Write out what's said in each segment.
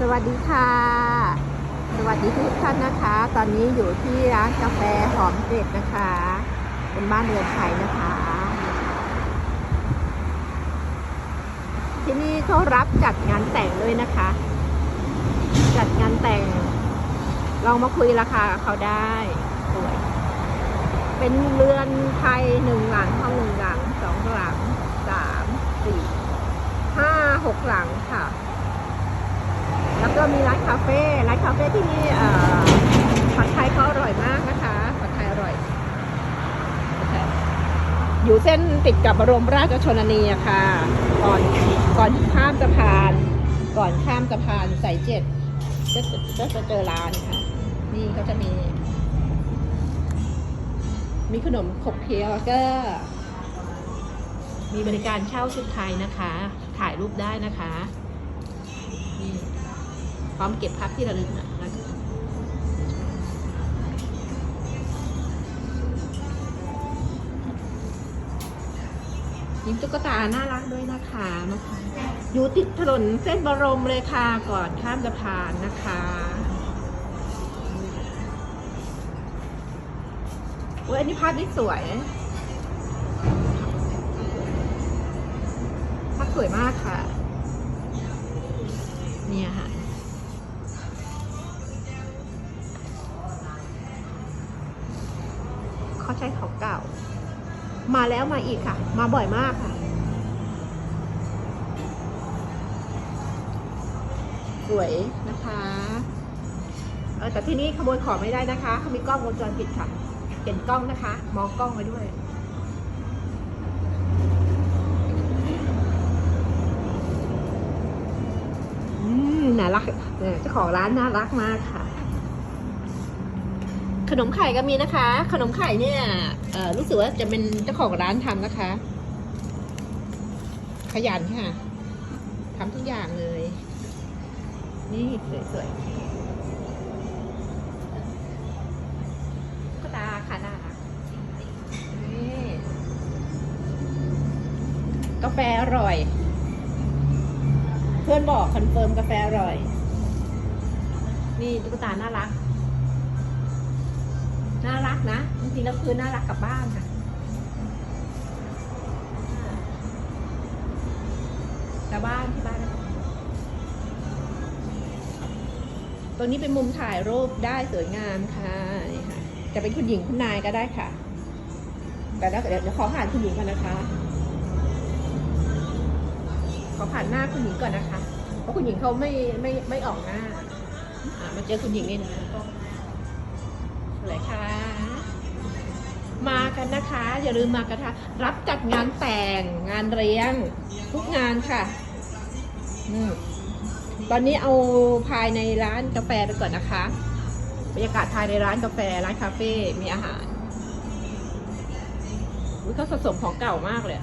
สวัสดีค่ะ สวัสดีทุกท่านนะคะ ตอนนี้อยู่ที่ร้านกาแฟหอมเกร็ดนะคะ เป็นบ้านเรือนไทยนะคะ ที่นี่เขารับจัดงานแต่งด้วยนะคะ จัดงานแต่ง ลองมาคุยราคากับเขาได้สวย เป็นเรือนไทยหนึ่งหลังห้องหนึ่งหลังสองหลังสามสี่ห้าหกหลังค่ะ แล้วก็มีร้านคาเฟ่ร้านคาเฟ่ที่นี่ผัดไทยเขาอร่อยมากนะคะผัดไทยอร่อย อยู่เส้นติดกับบรมราชชนนีอะค่ะ ก่อนก่อนข้ามสะพาน ก่อนข้ามสะพานสายเจ็ดก็จะเจอร้านค่ะ นี่เขาจะมี มีขนมขบเคี้ยวแล้วก็ มีบริการเช่าชุดไทยนะคะ ถ่ายรูปได้นะคะ พร้อมเก็บภาพที่ระลึกนะยิงตุ๊กตา น่ารักด้วยนะคะนะคะอยู่ติดถนนเส้นบรมเลยค่ะ ก่อนข้ามสะพานนะคะโอ้ยอันนี้ภาพนี้สวย ภาพสวยมากค่ะ เนี่ยค่ะ เขาใช้ของเก่า มาแล้วมาอีกค่ะ มาบ่อยมากค่ะ สวยนะคะเออแต่ที่นี่ขโมยของไม่ได้นะคะเขามีกล้องวงจรปิดค่ะเห็นกล้องนะคะ มองกล้องไว้ด้วยอืมน่ารักเนี่ยเจ้าของร้านน่ารักมากค่ะ ขนมไข่ก็มีนะคะ ขนมไข่เนี่ยเอ่อรู้สึกว่าจะเป็นเจ้าของร้านทำนะคะ ขยันค่ะทำทุกอย่างเลย นี่สวยๆตุ๊ก็ตาค่ะน่ารักนี่กาแฟอร่อย เพื่อนบอกคอนเฟิร์มกาแฟอร่อย นี่ตุ๊กตาน่ารัก น่ารักนะจริงๆแล้วคือน่ารักกับบ้านค่ะแต่บ้านที่บ้านนะตรงนี้เป็นมุมถ่ายรูปได้สวยงามค่ะนี่ค่ะ จะเป็นคุณหญิงคุณนายก็ได้ค่ะ แต่แล้วเดี๋ยวขอผ่านคุณหญิงก่อนนะคะ ขอผ่านหน้าคุณหญิงก่อนนะคะ เพราะคุณหญิงเขาไม่ไม่ไม่ออกหน้า อ่ามาเจอคุณหญิงนี่นะ เลยค่ะ มากันนะคะ อย่าลืมมากันค่ะรับจัดงานแต่งงานเลี้ยง ทุกงานค่ะอืมตอนนี้เอาภายในร้านกาแฟไปก่อนนะคะบรรยากาศภายในร้านกาแฟร้านคาเฟ่มีอาหารอุ๊ยเขาสะสมของเก่ามากเลย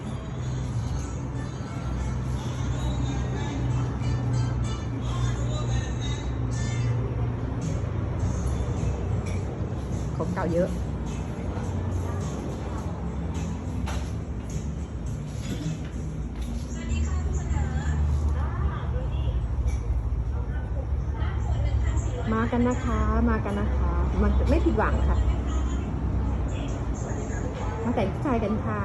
ของเก่าเยอะ มากันนะคะ มากันนะคะ มันไม่ผิดหวังค่ะ มาแต่งชายกันค่ะ